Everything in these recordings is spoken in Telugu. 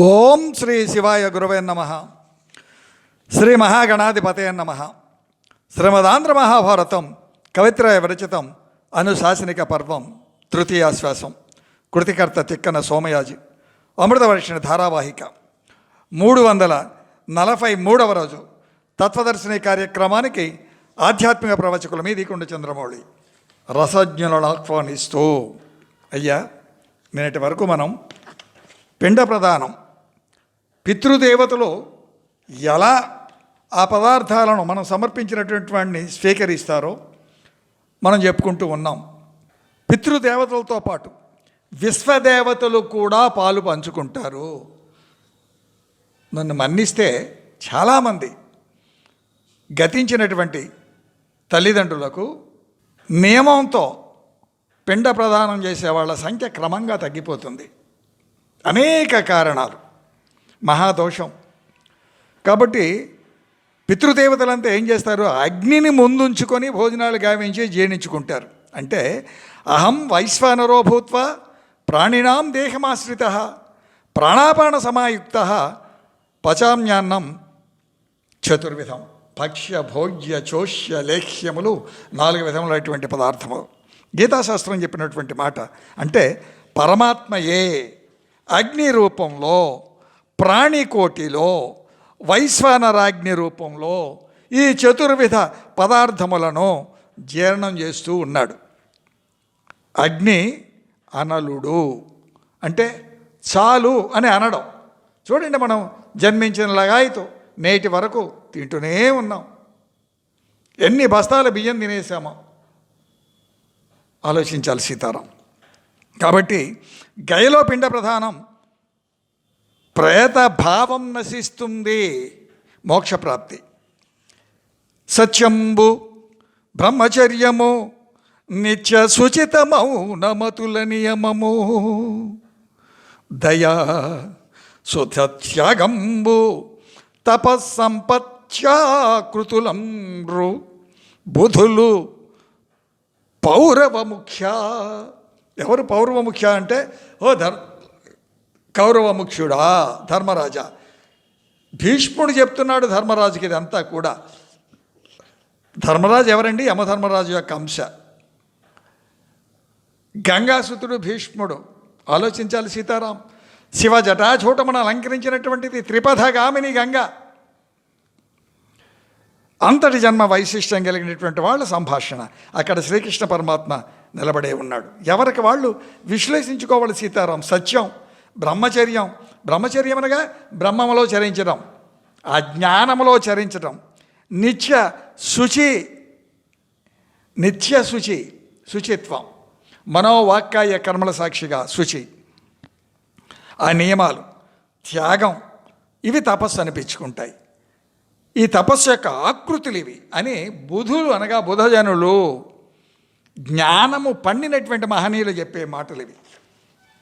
ఓం శ్రీ శివాయ గురవే నమ. శ్రీ మహాగణాధిపతే నమ. శ్రీమదాంధ్ర మహాభారతం కవిత్రయ విరచితం అనుశాసనిక పర్వం తృతీయాశ్వాసం కృతికర్త తిక్కన సోమయాజి. అమృతవర్షిణి ధారావాహిక. మూడు వందల నలభై మూడవ రోజు తత్వదర్శిని కార్యక్రమానికి ఆధ్యాత్మిక ప్రవచకుల మీదికుండు చంద్రమౌళి. రసజ్ఞులను ఆహ్వానిస్తూ అయ్యా నేటి వరకు మనం పిండ ప్రధానం పితృదేవతలు ఎలా ఆ పదార్థాలను మనం సమర్పించినటువంటి వాడిని స్వీకరిస్తారో మనం చెప్పుకుంటూ ఉన్నాం. పితృదేవతలతో పాటు విశ్వదేవతలు కూడా పాలు పంచుకుంటారు. నన్ను మన్నిస్తే చాలామంది గతించినటువంటి తల్లిదండ్రులకు నియమంతో పిండ ప్రదానం చేసే వాళ్ళ సంఖ్య క్రమంగా తగ్గిపోతుంది. అనేక కారణాలు. మహాదోషం. కాబట్టి పితృదేవతలంతా ఏం చేస్తారు? అగ్నిని ముందుంచుకొని భోజనాలు గావించి జీర్ణించుకుంటారు. అంటే అహం వైశ్వానరో భూత్వ ప్రాణినాం దేహమాశ్రిత ప్రాణాపాన సమాయుక్త పచామ్యాన్నం చతుర్విధం. భక్ష్య భోగ్య చోష్య లేఖ్యములు నాలుగు విధములైనటువంటి పదార్థములు గీతాశాస్త్రం చెప్పినటువంటి మాట అంటే పరమాత్మయే అగ్ని రూపంలో ప్రాణికోటిలో వైశ్వానరాజ్ఞి రూపంలో ఈ చతుర్విధ పదార్థములను జీర్ణం చేస్తూ ఉన్నాడు. అగ్ని అనలుడు అంటే చాలు అని అనడం. చూడండి మనం జన్మించిన లగాయితో నేటి వరకు తింటూనే ఉన్నాం. ఎన్ని బస్తాల బియ్యం తినేసామో ఆలోచించాలి సీతారాం. కాబట్టి గయలో పిండ ప్రధానం ప్రేత భావం నశిస్తుంది. మోక్షప్రాప్తి. సత్యంబు బ్రహ్మచర్యము నిత్య శుచితమౌనమతుల నియమము. దయా సుత్యాగంబు తపస్సంపత్యాకృతులంబు బుధులు పౌరవ ముఖ్య ఎవరు పౌరవ ముఖ్య అంటే ఓ ధర్మ కౌరవముఖ్యుడా ధర్మరాజా. భీష్ముడు చెప్తున్నాడు ధర్మరాజుకి ఇదంతా కూడా. ధర్మరాజు ఎవరండి? యమధర్మరాజు యొక్క అంశ. గంగాసుతుడు భీష్ముడు. ఆలోచించాలి సీతారాం. శివ జటాచూటమును అలంకరించినటువంటిది త్రిపథగామిని గంగ. అంతటి జన్మ వైశిష్టం కలిగినటువంటి వాళ్ళ సంభాషణ. అక్కడ శ్రీకృష్ణ పరమాత్మ నిలబడే ఉన్నాడు. ఎవరికి వాళ్ళు విశ్లేషించుకోవాలి సీతారాం? సత్యం. బ్రహ్మచర్యం. బ్రహ్మచర్యం అనగా బ్రహ్మములో చరించడం ఆ జ్ఞానములో చరించడం నిత్య శుచి నిత్య శుచి శుచిత్వం. మనోవాక్కాయ కర్మల సాక్షిగా శుచి. ఆ నియమాలు త్యాగం ఇవి తపస్సు అనిపించుకుంటాయి. ఈ తపస్సు యొక్క ఆకృతులు ఇవి అని బుధులు అనగా బుధజనులు జ్ఞానము పండినటువంటి మహనీయులు చెప్పే మాటలు ఇవి.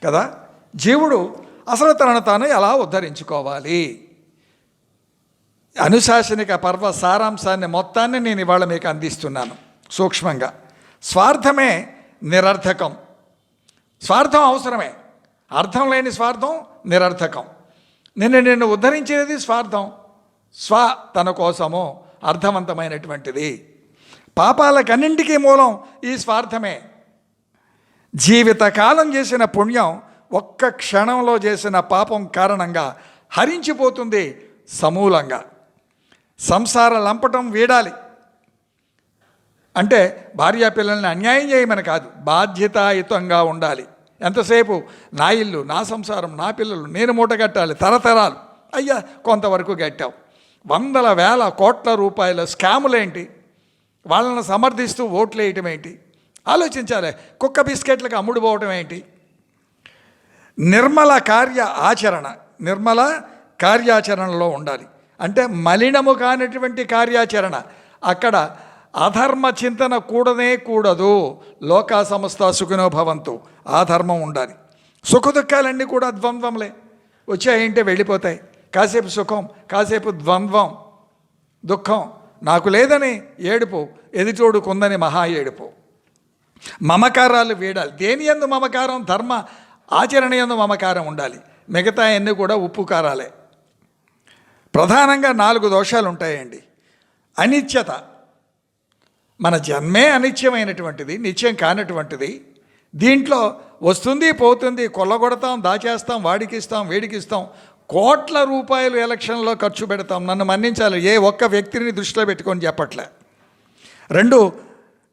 కదా? జీవుడు అసలు తనను తాను ఎలా ఉద్ధరించుకోవాలి? అనుశాసనిక పర్వ సారాంశాన్ని మొత్తాన్ని నేను ఇవాళ మీకు అందిస్తున్నాను సూక్ష్మంగా. స్వార్థమే నిరర్థకం. స్వార్థం అవసరమే. అర్థం లేని స్వార్థం నిరర్థకం. నిన్ను నిన్ను ఉద్ధరించేది స్వార్థం. స్వ తన కోసము అర్థవంతమైనటువంటిది. పాపాలకన్నింటికీ మూలం ఈ స్వార్థమే. జీవితకాలం చేసిన పుణ్యం ఒక్క క్షణంలో చేసిన పాపం కారణంగా హరించిపోతుంది సమూలంగా. సంసార లంపటం వీడాలి. అంటే భార్యా పిల్లల్ని అన్యాయం చేయమని కాదు బాధ్యతాయుతంగా ఉండాలి. ఎంతసేపు? నా ఇల్లు నా సంసారం నా పిల్లలు నేను మూట కట్టాలి తరతరాలు. అయ్యా కొంతవరకు కట్టావు వందల వేల కోట్ల రూపాయల స్కాములేంటి? వాళ్ళని సమర్థిస్తూ ఓట్లు వేయటం ఏంటి? ఆలోచించాలి. కుక్క బిస్కెట్లకు అమ్ముడు పోవటం ఏంటి? నిర్మల కార్య ఆచరణ నిర్మల కార్యాచరణలో ఉండాలి. అంటే మలినము కానిటువంటి కార్యాచరణ. అక్కడ అధర్మ చింతన కూడనే కూడదు. లోకా సంస్థ సుఖినో భవంతు. ఆ ధర్మం ఉండాలి. సుఖ దుఃఖాలన్నీ కూడా ద్వంద్వంలే. వచ్చాయంటే వెళ్ళిపోతాయి. కాసేపు సుఖం కాసేపు ద్వంద్వం. దుఃఖం నాకు లేదని ఏడుపు ఎదుటోడుకుందని మహా ఏడుపు. మమకారాలు వీడాలి. దేని ఎందు మమకారం? ధర్మ ఆచరణ మమకారం ఉండాలి. మిగతా అన్నీ కూడా ఉప్పు కారాలే. ప్రధానంగా నాలుగు దోషాలు ఉంటాయండి అనిత్యత. మన జన్మే అనిత్యమైనటువంటిది నిత్యం కానటువంటిది. దీంట్లో వస్తుంది పోతుంది కొల్లగొడతాం దాచేస్తాం వాడికిస్తాం వేడికిస్తాం కోట్ల రూపాయలు ఎలక్షన్లో ఖర్చు పెడతాం. నన్ను మన్నించాలి. ఏ ఒక్క వ్యక్తిని దృష్టిలో పెట్టుకొని చెప్పట్లే. రెండు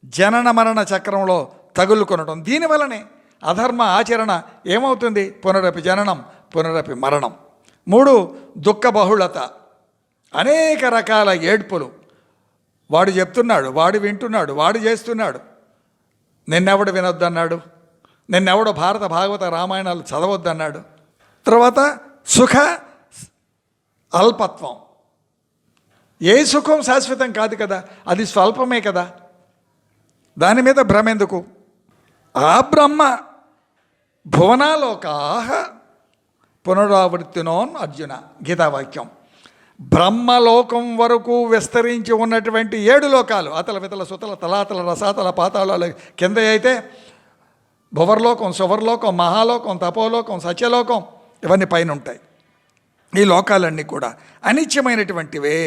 జనన మరణ చక్రంలో తగులు కొనడం దీనివల్లనే అధర్మ ఆచరణ ఏమవుతుంది? పునరపి జననం పునరపి మరణం. మూడు దుఃఖ బహుళత అనేక రకాల ఏడ్పులు. వాడు చెప్తున్నాడు వాడు వింటున్నాడు వాడు చేస్తున్నాడు. నిన్నెవడు వినొద్దన్నాడు? నిన్నెవడు భారత భాగవత రామాయణాలు చదవద్దన్నాడు? తర్వాత సుఖ అల్పత్వం. ఏ సుఖం శాశ్వతం కాదు కదా అది స్వల్పమే కదా. దాని మీద భ్రమెందుకు? ఆ బ్రహ్మ భువనాలోకా పునరావృత్తినోన్ అర్జున గీతావాక్యం. బ్రహ్మలోకం వరకు విస్తరించి ఉన్నటువంటి ఏడు లోకాలు అతల వితల సుతల తలాతల రసాతల పాతాళాలు కింద అయితే భువర్లోకం సువర్లోకం మహాలోకం తపోలోకం సత్యలోకం ఇవన్నీ పైన ఉంటాయి. ఈ లోకాలన్నీ కూడా అనిత్యమైనటువంటివే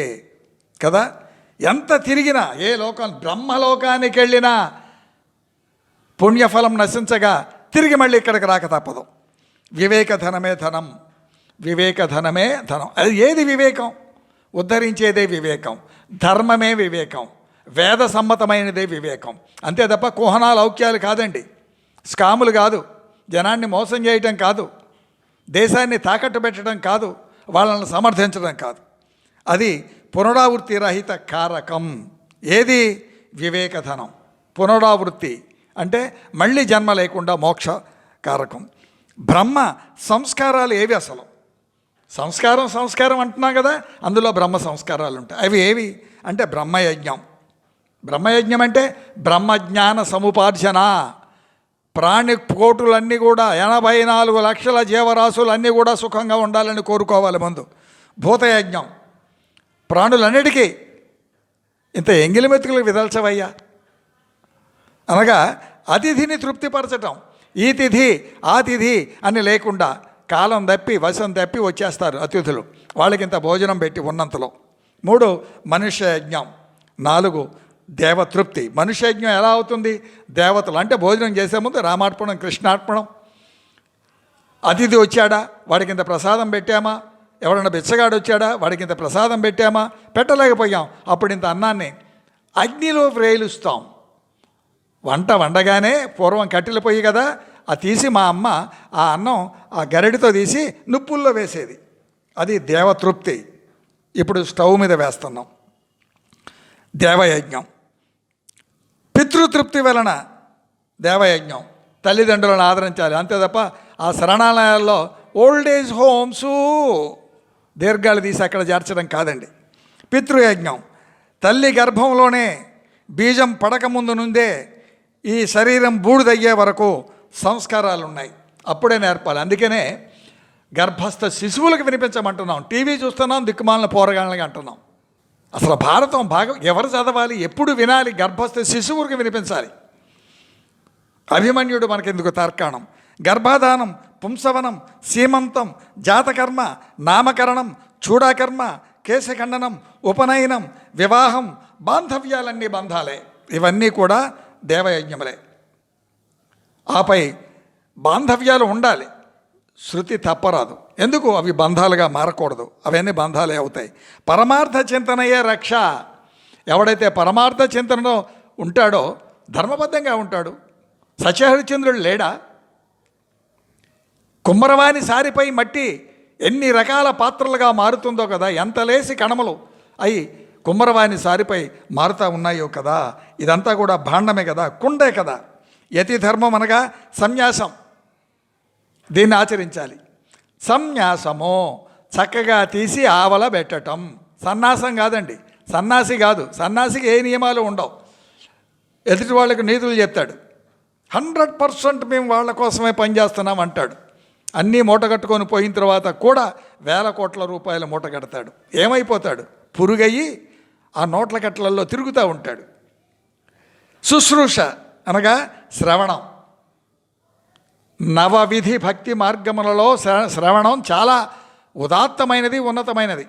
కదా? ఎంత తిరిగినా ఏ లోకం బ్రహ్మలోకానికి వెళ్ళినా పుణ్యఫలం నశించగా తిరిగి మళ్ళీ ఇక్కడికి రాక తప్పదు. వివేక ధనమే ధనం. వివేక ధనమే ధనం. అది ఏది వివేకం? ఉద్ధరించేదే వివేకం. ధర్మమే వివేకం. వేద సమ్మతమైనదే వివేకం. అంతే తప్ప కుహనా లౌక్యాలు కాదండి. స్కాములు కాదు. జనాన్ని మోసం చేయటం కాదు. దేశాన్ని తాకట్టు పెట్టడం కాదు. వాళ్ళని సమర్థించడం కాదు. అది పునరావృత్తి రహిత కారకం. ఏది? వివేకధనం పునరావృత్తి. అంటే మళ్ళీ జన్మ లేకుండా మోక్ష కారకం. బ్రహ్మ సంస్కారాలు ఏవి అసలు? సంస్కారం సంస్కారం అంటున్నా కదా అందులో బ్రహ్మ సంస్కారాలు ఉంటాయి. అవి ఏవి? అంటే బ్రహ్మయజ్ఞం. బ్రహ్మయజ్ఞం అంటే బ్రహ్మజ్ఞాన సముపార్జన. ప్రాణి కోటులన్నీ కూడా ఎనభై నాలుగు లక్షల జీవరాశులన్నీ కూడా సుఖంగా ఉండాలని కోరుకోవాలి ముందు. భూతయజ్ఞం. ప్రాణులన్నిటికీ. ఇంత ఎంగిలిమెతుకులు విదల్చవయ్యా. అనగా అతిథిని తృప్తిపరచటం. ఈ తిథి ఆ తిథి అని లేకుండా కాలం తప్పి వశం తప్పి వచ్చేస్తారు అతిథులు. వాళ్ళకి ఇంత భోజనం పెట్టి ఉన్నంతలో. మూడు మనుష్య యజ్ఞం నాలుగు దేవతృప్తి. మనుష్య యజ్ఞం ఎలా అవుతుంది? దేవతలు అంటే భోజనం చేసే ముందు రామార్పణం కృష్ణార్పణం. అతిథి వచ్చాడా? వాడికి ఇంత ప్రసాదం పెట్టామా? ఎవడన్నా బిచ్చగాడు వచ్చాడా? వాడికి ఇంత ప్రసాదం పెట్టామా? పెట్టలేకపోయాం. అప్పుడు ఇంత అన్నాన్ని అగ్నిలో వ్రేలుస్తాం వంట వండగానే పూర్వం కట్టెలు పొయ్యి కదా ఆ తీసి మా అమ్మ ఆ అన్నం ఆ గరిడితో తీసి నుప్పుల్లో వేసేది. అది దేవతృప్తి. ఇప్పుడు స్టవ్ మీద వేస్తున్నాం. దేవయజ్ఞం. పితృతృప్తి వలన దేవయజ్ఞం. తల్లిదండ్రులను ఆదరించాలి. అంతే తప్ప ఆ శరణాలయాల్లో ఓల్డ్ ఏజ్ హోమ్సు దీర్ఘాలు తీసి అక్కడ చేర్చడం కాదండి. పితృయజ్ఞం. తల్లి గర్భంలోనే బీజం పడక ముందు నుండే ఈ శరీరం బూడిదయ్యే వరకు సంస్కారాలు ఉన్నాయి అప్పుడే నేర్పాలి. అందుకనే గర్భస్థ శిశువులకు వినిపించమంటున్నాం. టీవీ చూస్తున్నాం దిక్కుమాలిన పోరగాళ్ళకి అంటున్నాం. అసలు భారతం భాగం ఎవరు చదవాలి? ఎప్పుడు వినాలి? గర్భస్థ శిశువులకు వినిపించాలి. అభిమన్యుడు మనకెందుకు తర్కాణం? గర్భాధానం పుంసవనం సీమంతం జాతకర్మ నామకరణం చూడాకర్మ కేశఖండనం ఉపనయనం వివాహం బాంధవ్యాలన్నీ బంధాలే. ఇవన్నీ కూడా దేవయజ్ఞములే. ఆపై బాంధవ్యాలు ఉండాలి. శృతి తప్పరాదు. ఎందుకు? అవి బంధాలుగా మారకూడదు. అవన్నీ బంధాలే అవుతాయి. పరమార్థ చింతనయే రక్ష. ఎవడైతే పరమార్థ చింతనలో ఉంటాడో ధర్మబద్ధంగా ఉంటాడు. సత్యహరిచంద్రుడు లేడా? కుమ్మరవాణి సారిపై మట్టి ఎన్ని రకాల పాత్రలుగా మారుతుందో కదా ఎంత లేసి కణములు అయి కుమ్మరవాణి సారిపై మారుతా ఉన్నాయో కదా? ఇదంతా కూడా భాండమే కదా? కుండే కదా? యతి ధర్మం అనగా సన్యాసం. దీన్ని ఆచరించాలి. సన్యాసము చక్కగా తీసి ఆవల పెట్టటం. సన్నాసం కాదండి. సన్నాసి కాదు. సన్నాసికి ఏ నియమాలు ఉండవు. ఎదుటి వాళ్ళకు నీతులు చెప్తాడు. హండ్రెడ్ పర్సెంట్ మేము వాళ్ళ కోసమే పనిచేస్తున్నాం అంటాడు. అన్నీ మూట కట్టుకొని పోయిన తర్వాత కూడా వేల కోట్ల రూపాయల మూట కడతాడు. ఏమైపోతాడు? పురుగయ్యి ఆ నోట్ల కట్టలలో తిరుగుతూ ఉంటాడు. శుశ్రూష అనగా శ్రవణం. నవవిధి భక్తి మార్గములలో శ్రవణం చాలా ఉదాత్తమైనది ఉన్నతమైనది.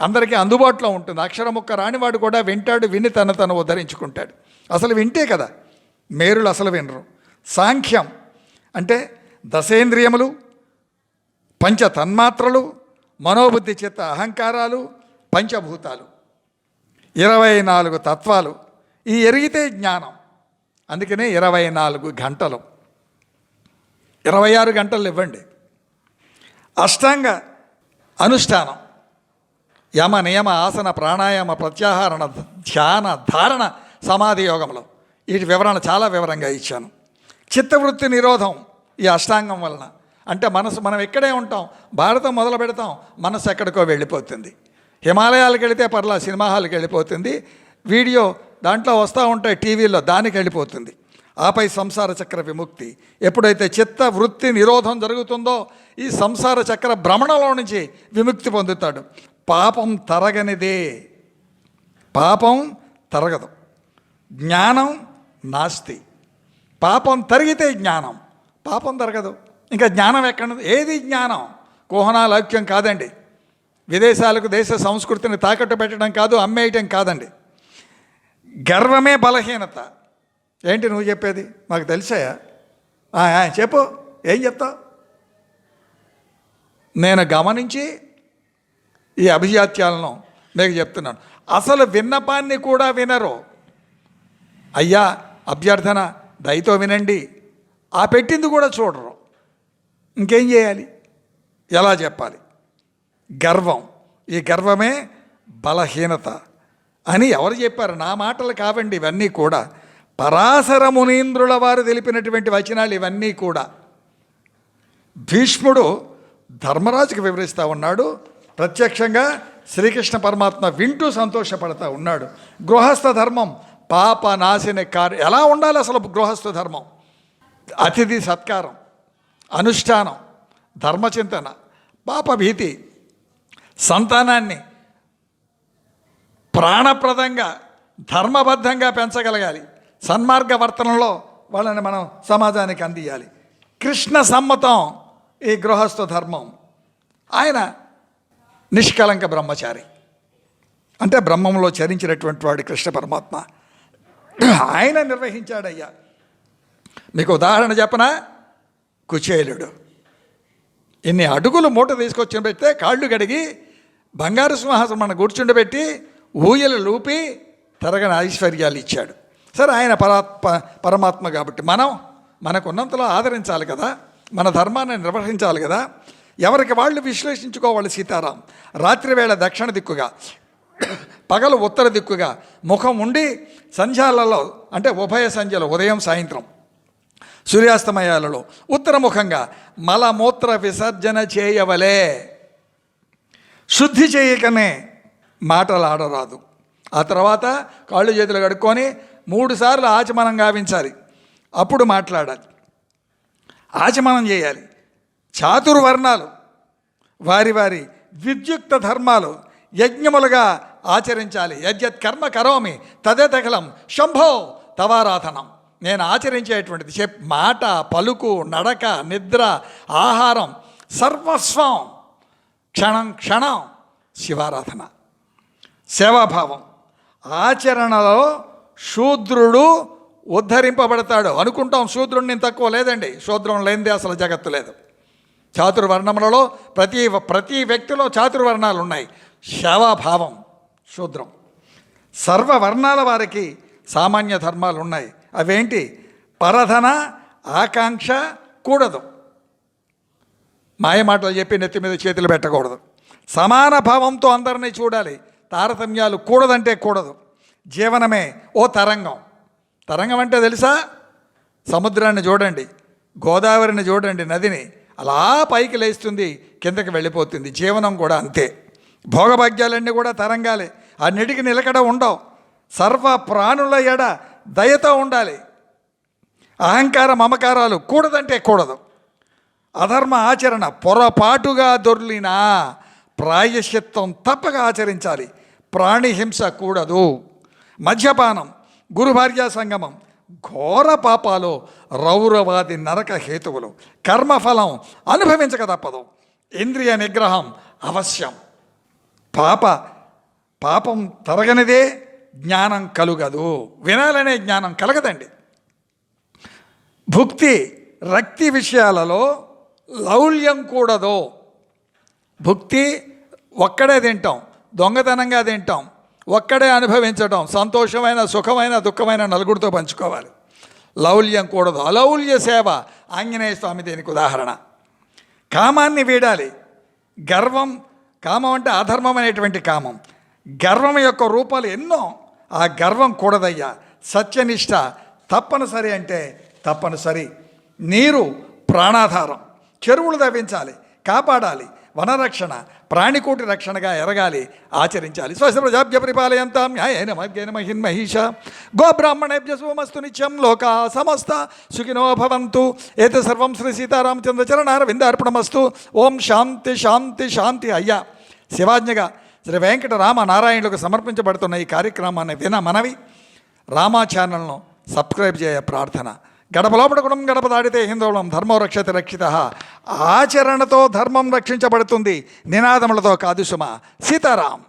అందరికీ అందుబాటులో ఉంటుంది. అక్షరముక్క రానివాడు కూడా వింటాడు విని తను తను ఉద్ధరించుకుంటాడు. అసలు వింటే కదా మేరులు అసలు వినరు. సాంఖ్యం అంటే దశేంద్రియములు పంచ తన్మాత్రలు మనోబుద్ధి చిత్త అహంకారాలు పంచభూతాలు. ఇరవై నాలుగు తత్వాలు. ఈ ఎరిగితే జ్ఞానం. అందుకనే ఇరవై నాలుగు గంటలు. ఇరవై ఆరు గంటలు ఇవ్వండి. అష్టాంగ అనుష్ఠానం. యమ నియమ ఆసన ప్రాణాయామ ప్రత్యాహారణ ధ్యాన ధారణ సమాధి యోగంలో. వీటి వివరణ చాలా వివరంగా ఇచ్చాను. చిత్తవృత్తి నిరోధం ఈ అష్టాంగం వలన. అంటే మనసు మనం ఇక్కడే ఉంటాం. భారతం మొదలు పెడతాం. మనసు ఎక్కడికో వెళ్ళిపోతుంది. హిమాలయాలకు వెళితే పర్లా సినిమా హాల్కి వెళ్ళిపోతుంది. వీడియో దాంట్లో వస్తూ ఉంటాయి టీవీలో దానికి వెళ్ళిపోతుంది. ఆపై సంసార చక్ర విముక్తి. ఎప్పుడైతే చిత్త వృత్తి నిరోధం జరుగుతుందో ఈ సంసార చక్ర భ్రమణలో నుంచి విముక్తి పొందుతాడు. పాపం తరగనిదే. పాపం తరగదు. జ్ఞానం నాస్తి. పాపం తరిగితే జ్ఞానం. పాపం తరగదు. ఇంకా జ్ఞానం ఎక్కడ ఏది జ్ఞానం? కోహనాలక్యం కాదండి. విదేశాలకు దేశ సంస్కృతిని తాకట్టు పెట్టడం కాదు అమ్మేయటం కాదండి. గర్వమే బలహీనత. ఏంటి నువ్వు చెప్పేది? మాకు తెలిసాయా? చెప్పు ఏం చెప్తావు? నేను గమనించి ఈ అభిజాత్యాలను మీకు చెప్తున్నాను. అసలు విన్నపాన్ని కూడా వినరు. అయ్యా అభ్యర్థన దయతో వినండి. ఆ పెట్టింది కూడా చూడరు. ఇంకేం చేయాలి? ఎలా చెప్పాలి? గర్వం. ఈ గర్వమే బలహీనత. అని ఎవరు చెప్పారు? నా మాటలు కావండి ఇవన్నీ కూడా. పరాశర మునీంద్రుల వారు తెలిపినటువంటి వచనాలు ఇవన్నీ కూడా. భీష్ముడు ధర్మరాజుకు వివరిస్తూ ఉన్నాడు. ప్రత్యక్షంగా శ్రీకృష్ణ పరమాత్మ వింటూ సంతోషపడతా ఉన్నాడు. గృహస్థ ధర్మం పాప నాశన కార్య. ఎలా ఉండాలి అసలు గృహస్థ ధర్మం? అతిథి సత్కారం అనుష్ఠానం ధర్మచింతన పాపభీతి. సంతానాన్ని ప్రాణప్రదంగా ధర్మబద్ధంగా పెంచగలగాలి. సన్మార్గ వర్తనంలో వాళ్ళని మనం సమాజానికి అందియాలి. కృష్ణ సమ్మతం ఈ గృహస్థ ధర్మం. ఆయన నిష్కలంక బ్రహ్మచారి. అంటే బ్రహ్మంలో చరించినటువంటి వాడు కృష్ణ పరమాత్మ. ఆయన నిర్వహించాడయ్యా. మీకు ఉదాహరణ చెప్పనా? కుచేలుడు. ఇన్ని అడుగులు మూట తీసుకొచ్చిన పెడితే కాళ్ళు కడిగి బంగారు సింహాసనం మన కూర్చుండబెట్టి ఊయలు లూపి తరగని ఐశ్వర్యాలు ఇచ్చాడు. సరే ఆయన పరాత్మ పరమాత్మ కాబట్టి మనం మనకున్నంతలో ఆదరించాలి కదా మన ధర్మాన్ని నిర్వహించాలి కదా ఎవరికి వాళ్ళు విశ్లేషించుకోవాలి సీతారాం. రాత్రి వేళ దక్షిణ దిక్కుగా పగలు ఉత్తర దిక్కుగా ముఖం ఉండి సంధ్యాలలో అంటే ఉభయ సంధ్యలో ఉదయం సాయంత్రం సూర్యాస్తమయాలలో ఉత్తరముఖంగా మలమూత్ర విసర్జన చేయవలే. శుద్ధి చేయకనే మాటలు ఆడరాదు ఆ తర్వాత కాళ్ళు చేతులు కడుక్కొని మూడుసార్లు ఆచమనం గావించాలి. అప్పుడు మాట్లాడాలి. ఆచమనం చేయాలి. చాతుర్వర్ణాలు వారి వారి విద్యుక్త ధర్మాలు యజ్ఞములుగా ఆచరించాలి. యజ్ఞత్ కర్మ కరోమి తదేతకలం శంభో తవారాధనం. నేను ఆచరించేటువంటిది. చెప్ మాట పలుకు నడక నిద్ర ఆహారం సర్వస్వం. క్షణం క్షణం శివారాధన. సేవాభావం. ఆచరణలో శూద్రుడు ఉద్ధరింపబడతాడు. అనుకుంటాం శూద్రుడిని తక్కువ లేదండి. శూద్రం లేనిదే అసలు జగత్తు లేదు. చాతుర్వర్ణములలో ప్రతి ప్రతి వ్యక్తిలో చాతుర్వర్ణాలు ఉన్నాయి. శవాభావం శూద్రం. సర్వవర్ణాల వారికి సామాన్య ధర్మాలు ఉన్నాయి. అవేంటి? పరధన ఆకాంక్ష కూడదు. మాయ మాటలు చెప్పి నెత్తి మీద చేతులు పెట్టకూడదు. సమాన భావంతో అందరినీ చూడాలి. తారతమ్యాలు కూడదంటే కూడదు. జీవనమే ఓ తరంగం. తరంగం అంటే తెలుసా? సముద్రాన్ని చూడండి గోదావరిని చూడండి నదిని. అలా పైకి లేస్తుంది కిందకి వెళ్ళిపోతుంది. జీవనం కూడా అంతే. భోగభాగ్యాలన్నీ కూడా తరంగాలే. అన్నిటికీ నిలకడ ఉండవు. సర్వ ప్రాణుల ఎడ దయతో ఉండాలి. అహంకార మమకారాలు కూడదంటే కూడదు. అధర్మ ఆచరణ పొరపాటుగా దొర్లినా ప్రాయశ్చిత్తం తప్పక ఆచరించాలి. ప్రాణిహింస కూడదు. మద్యపానం గురుభార్యా సంగమం ఘోర పాపాలు రౌరవాది నరక హేతువులు. కర్మఫలం అనుభవించక తప్పదు. ఇంద్రియ నిగ్రహం అవశ్యం. పాప పాపం తరగనిదే జ్ఞానం కలుగదు. వినాలనే జ్ఞానం కలగదండి. భుక్తి రక్తి విషయాలలో లౌల్యం కూడదు. భుక్తి ఒక్కడే తింటాం దొంగతనంగా తింటాం ఒక్కడే అనుభవించడం సంతోషమైన సుఖమైన దుఃఖమైన నలుగురితో పంచుకోవాలి. లౌల్యం కూడదు. అలౌల్య సేవ ఆంజనేయ స్వామి దీనికి ఉదాహరణ. కామాన్ని వీడాలి. గర్వం కామం అంటే అధర్మం అనేటువంటి కామం. గర్వం యొక్క రూపాలు ఎన్నో. ఆ గర్వం కూడదయ్యా. సత్యనిష్ట తప్పనిసరి అంటే తప్పనిసరి. నీరు ప్రాణాధారం. చెరువులు తవ్వించాలి కాపాడాలి వనరక్షణ ప్రాణికోటి రక్షణగా ఎరగాలి ఆచరించాలి. స్వశ జాబ్జ పరిపాలయంతాం న్యాయన మధ్యేన మహిన్మహిష. గోబ్రాహ్మణేభ్య శుభమస్తు నిత్యం లోక సమస్త. సుఖినో భవంతు. ఏత సర్వం శ్రీ సీతారామచంద్ర చరణారవిందార్పణమస్తు. ఓం శాంతి శాంతి శాంతి అయ్యా. శివాజ్ఞగా శ్రీ వెంకట రామ నారాయణులకు సమర్పించబడుతున్న ఈ కార్యక్రమాన్ని విన మనవి రామా ఛానల్ను సబ్స్క్రైబ్ చేయ ప్రార్థన. గడప లోపల గుణం గడప దాడితే హిందోళం ధర్మో రక్షత రక్షిత. ఆచరణతో ధర్మం రక్షించబడుతుంది. నినాదములతో కాదు సుమ. సీతారాం.